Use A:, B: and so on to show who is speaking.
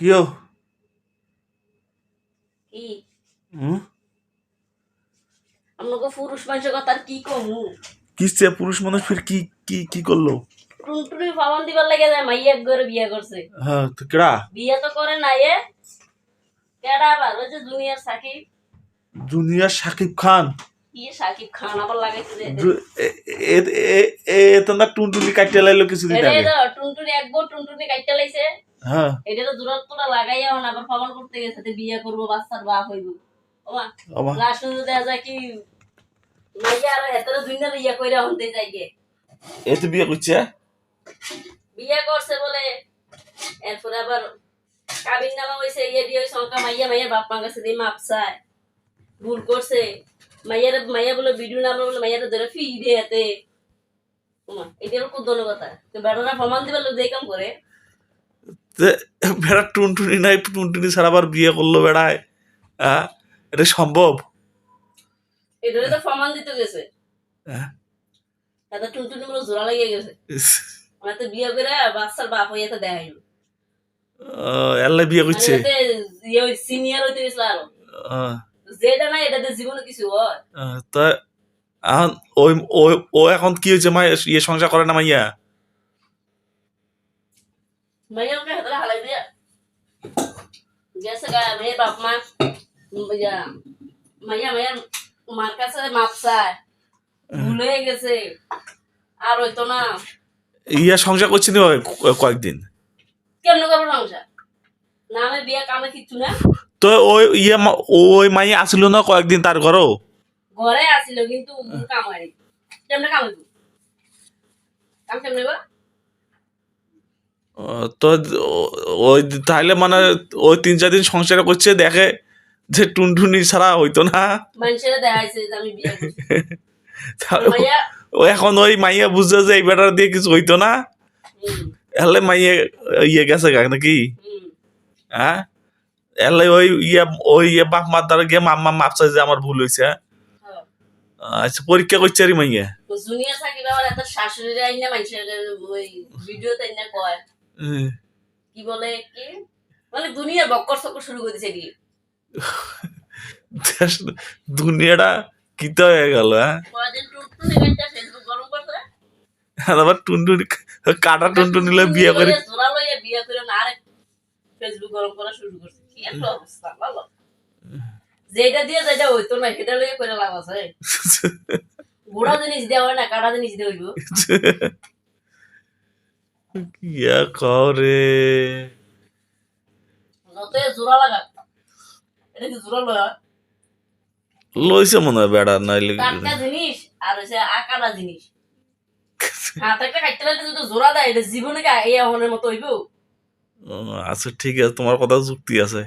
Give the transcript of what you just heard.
A: কিয়
B: কি
A: হুম
B: আপনাকে পুরুষ মানুষের কথা কি কমু
A: কিসে পুরুষ মানুষ ফির কি কি কি করল
B: টুনটুনি পাবন দিবার লাগে যায় মাইয়া করে বিয়ে করছে
A: হ্যাঁ তো কেডা
B: বিয়ে তো করে না এ কেডা আবার ওই যে দুনিয়ার সাকিব
A: জুনিয়র সাকিব খান
B: কি সাকিব খান আবার লাগাইছে
A: এ- এ- এ- এ তো না টুনটুনি কাটিয়ে লাইলো আগে
B: টুনটুনি একবার টুনটুনি কাটতে লাইছে
A: হ্যাঁ।
B: এটা তো দূরত তোরা লাগাইয়া হন আবার পাবন করতে গেছে তো বিয়ে করব বাচ্চার বাপ হইব। ওমা লাস্ট দেখা যায় কি মাইয়া আর হেতরে দুনিয়ার ইয়া কইরা হতে যাই গে
A: এতে বিয়ে করছে
B: বিয়ে করছে বলে এরপরে আবার কাবিন নামা হয়েছে ইয়ে দিয়ে ওই সংখ্যা মাইয়া মাইয়ার বাপ মা কাছে দিয়ে মাপ চায়। ভুল করছে। মাইয়ার মাইয়া বলে ভিডিও নাম বলে মাইয়ার ধরে ফি দিয়ে হাতে এটা কুদন কথা। তো বেড়ারা প্রমাণ দিবার লোক দিয়ে কাম করে।
A: তে বেড়া টুনটুনি নাই টুনটুনি ছাড়া আবার বিয়ে করল বেড়ায়। হ্যাঁ এটা সম্ভব?
B: তো প্রমাণ দিতে গেছে।
A: হ্যাঁ?
B: টুনটুনি গুলো জোড়া লাগিয়ে গেছে। তো বিয়ে করে বাচ্চার বাপ তো দেখাইল
A: আহ, এল্লাই বিয়ে করছে?
B: সিনিয়র হইতে গেছিল আরও।
A: আহ,
B: যেটা না এটাতে জীবনে কিছু হয়।
A: তা ওই ও এখন কি হয়েছে মা? ইয়ে সংসার করে না মাইয়া?
B: গা মার কাছে ভুল হয়ে গেছে আর হইতো না
A: ইয়া সংসার করছে কয়েকদিন
B: কেমন করব সংসার না আমি বিয়ে কামে কিচ্ছু না
A: তো ওই ইয়ে ওই মাইয়া আসিল না কয়েকদিন তার ঘরও
B: ঘরে আসিল কিন্তু কাম হয়নি কেমনে কাম হইব কাম কেমনে
A: আহ, তো ওই তাহলে মানে ওই তিন চার দিন সংসার করছে দেখে যে টুনটুনি ছাড়া হইতো না। এখন ওই মাইয়া বুঝছে যে এই বেটার দিয়ে কিছু হইতো না। এলে মাইয়া ইয়ে গেছে গা নাকি? হ্যাঁ? এলে ওই ইয়ে ওই ইয়ে বাপ মার দ্বারা গিয়ে মাম্মা মাপ চাই যে আমার ভুল হয়েছে
B: হ্যাঁ।
A: আচ্ছা পরীক্ষা করছে আর মাইয়া।
B: জুনিয়র এত শাশুড়ি আইন মানুষের ভিডিওতে কয়। কি বলে কি মানে দুনিয়া বক্কর চক্কর শুরু করে দিছে কি?
A: দুনিয়াটা কিতা হয়ে গেল হ্যাঁ? আর আবার টুনটুনি কাটা টুনটুনি লইয়া বিয়ে করে
B: বিয়ে করে না আরেক ফেসবুক গরম করা শুরু করছে। কি একটা অবস্থা ভালো? যেটা দিয়ে যেটা হইতো না সেটা লইয়া করে লাভ আছে। বুড়া জিনিস দেওয়া হয় না কাটা জিনিস দেওয়া হইব
A: ইয়া করে
B: যত জোড়া লাগা। এটা কি জোড়া লয়া?
A: লইছে মনে হয় বেড়া নাইলে
B: জিনিস আর হচ্ছে আকাটা জিনিস। দেয় জীবনে
A: আছে আচ্ছা ঠিক আছে তোমার কথা যুক্তি আছে।